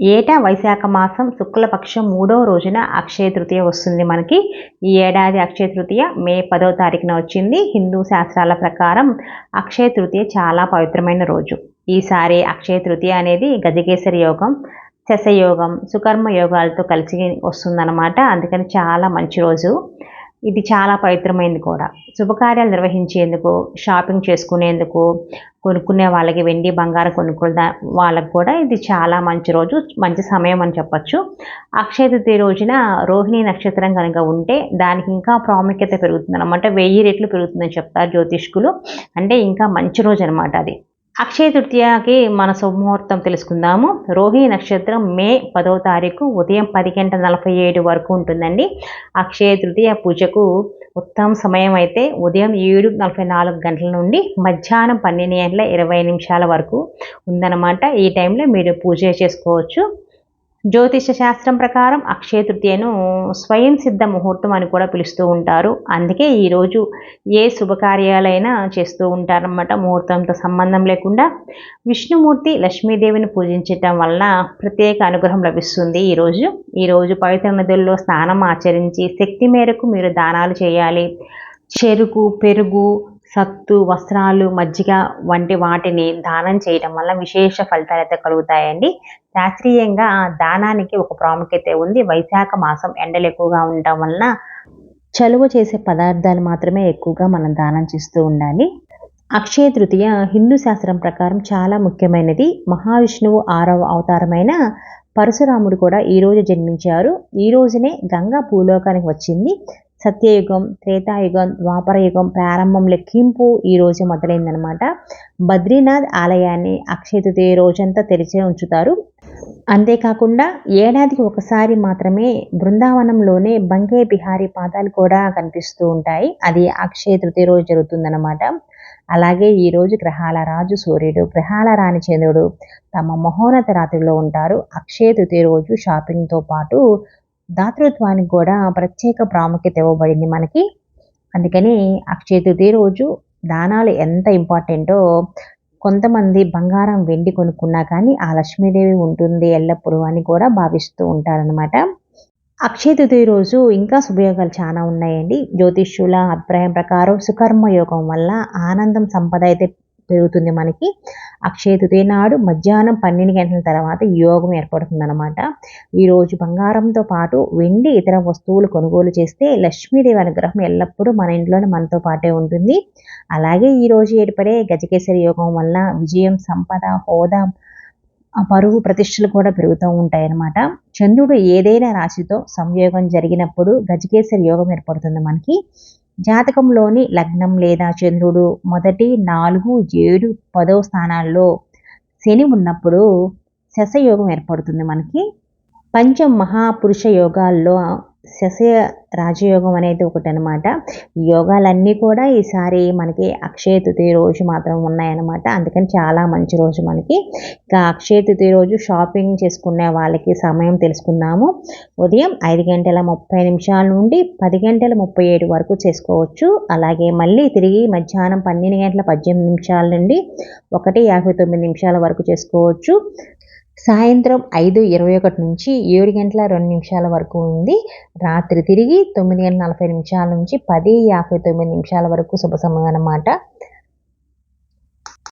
ఏటా వైశాఖ మాసం శుక్లపక్షం మూడవ రోజున అక్షయ తృతీయ వస్తుంది మనకి. ఈ ఏడాది అక్షయ తృతీయ మే పదో తారీఖున వచ్చింది. హిందూ శాస్త్రాల ప్రకారం అక్షయ తృతీయ చాలా పవిత్రమైన రోజు. ఈసారి అక్షయ తృతీయ అనేది గజకేసరి యోగం శశయోగం సుకర్మ యోగాలతో కలిసి వస్తుందన్నమాట. అందుకని చాలా మంచి రోజు. ఇది చాలా పవిత్రమైంది కూడా. శుభకార్యాలు నిర్వహించేందుకు షాపింగ్ చేసుకునేందుకు కొనుక్కునే వాళ్ళకి వెండి బంగారం కొనుక్కునే వాళ్ళకి కూడా ఇది చాలా మంచి రోజు మంచి సమయం అని చెప్పచ్చు. అక్షయ తృతీయ రోజున రోహిణి నక్షత్రం కనుక ఉంటే దానికి ఇంకా ప్రాముఖ్యత పెరుగుతుంది అనమాట వెయ్యి రెట్లు పెరుగుతుందని చెప్తారు జ్యోతిష్కులు. అంటే ఇంకా మంచి రోజు అనమాట అది. అక్షయ తృతీయకి మన శుభముహూర్తం తెలుసుకుందాము. రోహిణి నక్షత్రం మే పదవ తారీఖు ఉదయం పది గంటల నలభై ఏడు వరకు ఉంటుందండి. అక్షయ తృతీయ పూజకు ఉత్తమ సమయం అయితే ఉదయం ఏడు నలభై నాలుగు గంటల నుండి మధ్యాహ్నం పన్నెండు గంటల ఇరవై నిమిషాల వరకు ఉందన్నమాట. ఈ టైంలో మీరు పూజ చేసుకోవచ్చు. జ్యోతిష శాస్త్రం ప్రకారం అక్షయ తృతీయను స్వయం సిద్ధ ముహూర్తం అని కూడా పిలుస్తూ ఉంటారు. అందుకే ఈరోజు ఏ శుభకార్యాలైనా చేస్తూ ఉంటారన్నమాట ముహూర్తంతో సంబంధం లేకుండా. విష్ణుమూర్తి లక్ష్మీదేవిని పూజించటం వలన ప్రత్యేక అనుగ్రహం లభిస్తుంది ఈరోజు ఈరోజు పవిత్ర నదుల్లో స్నానం ఆచరించి శక్తి మేరకు మీరు దానాలు చేయాలి. చెరుకు పెరుగు సత్తు వస్త్రాలు మజ్జిగ వంటి వాటిని దానం చేయడం వల్ల విశేష ఫలితాలు అయితే కలుగుతాయండి. శాస్త్రీయంగా దానానికి ఒక ప్రాముఖ్యత ఉంది. వైశాఖ మాసం ఎండలు ఎక్కువగా ఉండటం వలన చలువ చేసే పదార్థాలు మాత్రమే ఎక్కువగా మనం దానం చేస్తూ ఉండాలి. అక్షయ తృతీయ హిందూ శాస్త్రం ప్రకారం చాలా ముఖ్యమైనది. మహావిష్ణువు ఆరవ అవతారమైన పరశురాముడు కూడా ఈరోజు జన్మించారు. ఈ రోజునే గంగా భూలోకానికి వచ్చింది. సత్యయుగం త్రేతాయుగం ద్వాపరయుగం ప్రారంభం లెక్కింపు ఈ మొదలైందనమాట బద్రీనాథ్ ఆలయాన్ని అక్షయ తృతీయ రోజంతా తెరిచే ఉంచుతారు. అంతేకాకుండా ఏడాదికి ఒకసారి మాత్రమే బృందావనంలోనే బంకే బిహారీ పాదాలు కూడా కనిపిస్తూ ఉంటాయి. అది అక్షయ తృతీయ రోజు జరుగుతుందన్నమాట. అలాగే ఈరోజు గ్రహాల రాజు సూర్యుడు గ్రహాల రాణి చంద్రుడు తమ మహోన్నత రాత్రిలో ఉంటారు. అక్షయ తృతీయ రోజు షాపింగ్తో పాటు దాతృత్వానికి కూడా ప్రత్యేక ప్రాముఖ్యత ఇవ్వబడింది మనకి. అందుకని అక్షయ తృతీయ రోజు దానాలు ఎంత ఇంపార్టెంటో కొంతమంది బంగారం వెండి కొనుక్కున్నా కానీ ఆ లక్ష్మీదేవి ఉంటుంది ఎల్లప్పుడూ అని కూడా భావిస్తూ ఉంటారనమాట అక్షయ తృతీయ రోజు ఇంకా శుభయోగాలు చాలా ఉన్నాయండి. జ్యోతిష్యుల అభిప్రాయం ప్రకారం సుకర్మ యోగం వల్ల ఆనందం సంపద అయితే పెరుగుతుంది మనకి. అక్షయ తృతీయ నాడు మధ్యాహ్నం పన్నెండు గంటల తర్వాత యోగం ఏర్పడుతుందన్నమాట. ఈరోజు బంగారంతో పాటు వెండి ఇతర వస్తువులు కొనుగోలు చేస్తే లక్ష్మీదేవి అనుగ్రహం ఎల్లప్పుడూ మన ఇంట్లోనే మనతో పాటే ఉంటుంది. అలాగే ఈరోజు ఏర్పడే గజకేసరి యోగం వలన విజయం సంపద హోదా పరువు ప్రతిష్టలు కూడా పెరుగుతూ ఉంటాయన్నమాట. చంద్రుడు ఏదైనా రాశితో సంయోగం జరిగినప్పుడు గజకేసరి యోగం ఏర్పడుతుంది మనకి. జాతకంలోని లగ్నం లేదా చంద్రుడు మొదటి నాలుగు ఏడు పదవ స్థానాల్లో శని ఉన్నప్పుడు శశయోగం ఏర్పడుతుంది మనకి. పంచ మహాపురుష యోగాల్లో శశయ రాజయోగం అనేది ఒకటి అనమాట యోగాలన్నీ కూడా ఈసారి మనకి అక్షయ తృతీయ రోజు మాత్రం ఉన్నాయన్నమాట. అందుకని చాలా మంచి రోజు మనకి. ఇంకా అక్షయ తృతీయ రోజు షాపింగ్ చేసుకునే వాళ్ళకి సమయం తెలుసుకుందాము. ఉదయం ఐదు గంటల ముప్పై నిమిషాల నుండి పది గంటల ముప్పై ఏడు వరకు చేసుకోవచ్చు. అలాగే మళ్ళీ తిరిగి మధ్యాహ్నం పన్నెండు గంటల పద్దెనిమిది నిమిషాల నుండి ఒకటి యాభై తొమ్మిది నిమిషాల వరకు చేసుకోవచ్చు. సాయంత్రం ఐదు ఇరవై ఒకటి నుంచి ఏడు గంటల రెండు నిమిషాల వరకు ఉంది. రాత్రి తిరిగి తొమ్మిది గంటల నలభై నిమిషాల నుంచి పది యాభై తొమ్మిది నిమిషాల వరకు శుభ సమయం అన్నమాట